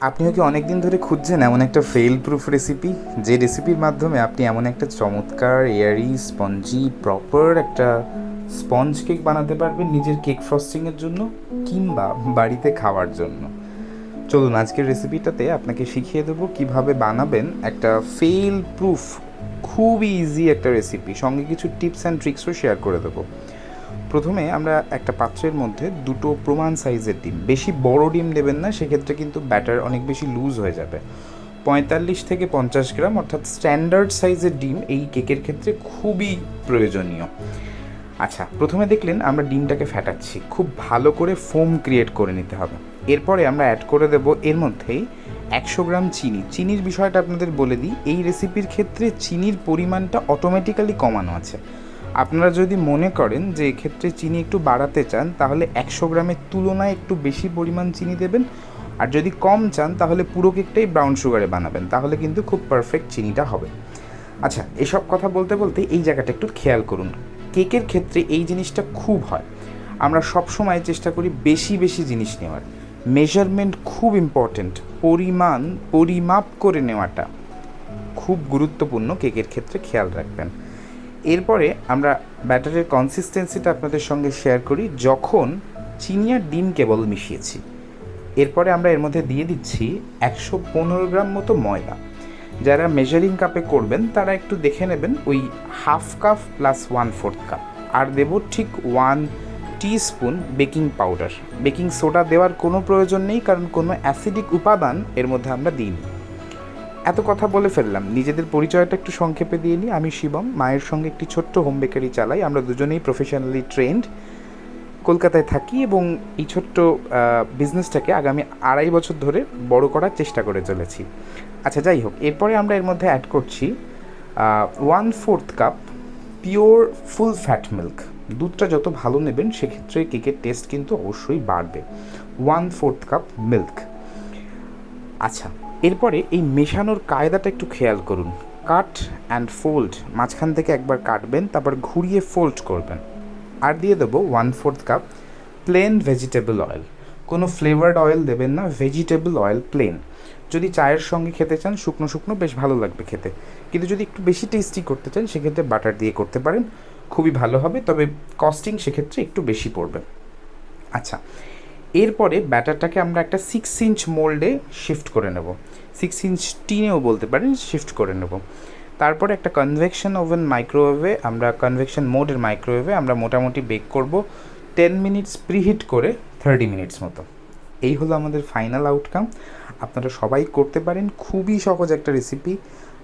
আপনিও কি অনেক দিন ধরে খুঁজছেন এমন একটা ফেল প্রুফ রেসিপি যে রেসিপির মাধ্যমে আপনি এমন একটা চমৎকার এয়ারি স্পঞ্জি প্রপার একটা স্পঞ্জ কেক বানাতে পারবেন নিজের কেক ফ্রস্টিংয়ের জন্য কিংবা বাড়িতে খাওয়ার জন্য। চলুন, আজকের রেসিপিটাতে আপনাকে শিখিয়ে দেবো কীভাবে বানাবেন একটা ফেল প্রুফ খুবই ইজি একটা রেসিপি সঙ্গে কিছু টিপস অ্যান্ড ট্রিক্সও শেয়ার করে দেবো। প্রথমে আমরা একটা পাত্রের মধ্যে দুটো প্রমাণ সাইজের ডিম। বেশি বড় ডিম দেবেন না, সেক্ষেত্রে কিন্তু ব্যাটার অনেক বেশি লুজ হয়ে যাবে। পঁয়তাল্লিশ থেকে পঞ্চাশ গ্রাম, অর্থাৎ স্ট্যান্ডার্ড সাইজের ডিম এই কেকের ক্ষেত্রে খুবই প্রয়োজনীয়। আচ্ছা প্রথমে দেখলেন আমরা ডিমটাকে ফ্যাটাচ্ছি খুব ভালো করে ফোম ক্রিয়েট করে নিতে হবে। এরপরে আমরা অ্যাড করে দেব এর মধ্যেই একশো গ্রাম চিনি। চিনির বিষয়টা আপনাদের বলে দিই, এই রেসিপির ক্ষেত্রে চিনির পরিমাণটা অটোমেটিক্যালি কমানো আছে। আপনারা যদি মনে করেন যে এক্ষেত্রে চিনি একটু বাড়াতে চান, তাহলে একশো গ্রামের তুলনায় একটু বেশি পরিমাণ চিনি দেবেন। আর যদি কম চান, তাহলে পুরো কেকটাই ব্রাউন সুগারে বানাবেন, তাহলে কিন্তু খুব পারফেক্ট চিনিটা হবে। আচ্ছা এসব কথা বলতে বলতে এই জায়গাটা একটু খেয়াল করুন। কেকের ক্ষেত্রে এই জিনিসটা খুব হয়। আমরা সব সময় চেষ্টা করি বেশি বেশি জিনিস নেওয়ার। মেজারমেন্ট খুব ইম্পর্ট্যান্ট পরিমাণ, পরিমাপ করে নেওয়াটা। খুব গুরুত্বপূর্ণ কেকের ক্ষেত্রে খেয়াল রাখবেন। এরপরে আমরা ব্যাটারের কনসিস্টেন্সিটা আপনাদের সঙ্গে শেয়ার করি, যখন চিনি আর ডিম কেবল মিশিয়েছি। এরপরে আমরা এর মধ্যে দিয়ে দিচ্ছি একশো পনেরো গ্রাম মতো ময়দা। যারা মেজারিং কাপে করবেন, তারা একটু দেখে নেবেন ওই half cup plus one fourth cup আর দেব ঠিক one spoon baking powder baking soda দেওয়ার কোনো প্রয়োজন নেই, কারণ কোনো অ্যাসিডিক উপাদান এর মধ্যে আমরা দিই দিইনি। এত কথা বলে ফেললাম। নিজেদের পরিচয়টা একটু সংক্ষেপে দিয়ে নিই। আমি শিবম, মায়ের সঙ্গে একটি ছোট্ট হোম বেকারি চালাই। আমরা দুজনেই প্রফেশনালি ট্রেন্ড কলকাতায় থাকি এবং এই ছোট্ট বিজনেসটাকে আগামী আড়াই বছর ধরে বড় করার চেষ্টা করে চলেছি। আচ্ছা যাই হোক, এরপরে আমরা এর মধ্যে অ্যাড করছি one fourth cup pure full fat milk দুধটা যত ভালো নেবেন, সেক্ষেত্রে কেকের টেস্ট কিন্তু অবশ্যই বাড়বে। ওয়ান ফোর্থ কাপ মিল্ক আচ্ছা এরপরে এই মেশানোর কায়দাটা একটু খেয়াল করুন। কাট অ্যান্ড ফোল্ড মাঝখান থেকে একবার কাটবেন, তারপর ঘুরিয়ে ফোল্ড করবেন। আর দিয়ে দেবো one fourth cup plain vegetable oil কোনো ফ্লেভার্ড অয়েল দেবেন না ভেজিটেবল অয়েল প্লেন যদি চায়ের সঙ্গে খেতে চান, শুকনো শুকনো বেশ ভালো লাগবে খেতে। কিন্তু যদি একটু বেশি টেস্টি করতে চান, সেক্ষেত্রে বাটার দিয়ে করতে পারেন। খুবই ভালো হবে, তবে কস্টিং সেক্ষেত্রে একটু বেশি পড়বে। আচ্ছা এরপরে ব্যাটারটাকে আমরা একটা সিক্স ইঞ্চ মোল্ডে শিফট করে নেব। সিক্স ইঞ্চ টিনেও বলতে পারেন শিফট করে নেব। তারপরে একটা কনভেকশন ওভেন মাইক্রোওয়েভে আমরা কনভেকশন মোডের মাইক্রোওয়েভে আমরা মোটামুটি বেক করব টেন মিনিটস প্রিহিট করে থার্টি মিনিটস মতো। এই হলো আমাদের ফাইনাল আউটকাম আপনারা সবাই করতে পারেন, খুবই সহজ একটা রেসিপি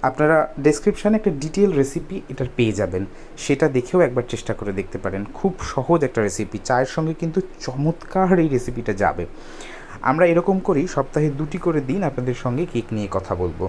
আপনারা ডেসক্রিপশানে একটা ডিটেল রেসিপি এটার পেয়ে যাবেন। সেটা দেখেও একবার চেষ্টা করে দেখতে পারেন। খুব সহজ একটা রেসিপি চায়ের সঙ্গে কিন্তু চমৎকার এই রেসিপিটা যাবে। আমরা এরকম করি, সপ্তাহে দুটি করে দিন আপনাদের সঙ্গে কেক নিয়ে কথা বলব।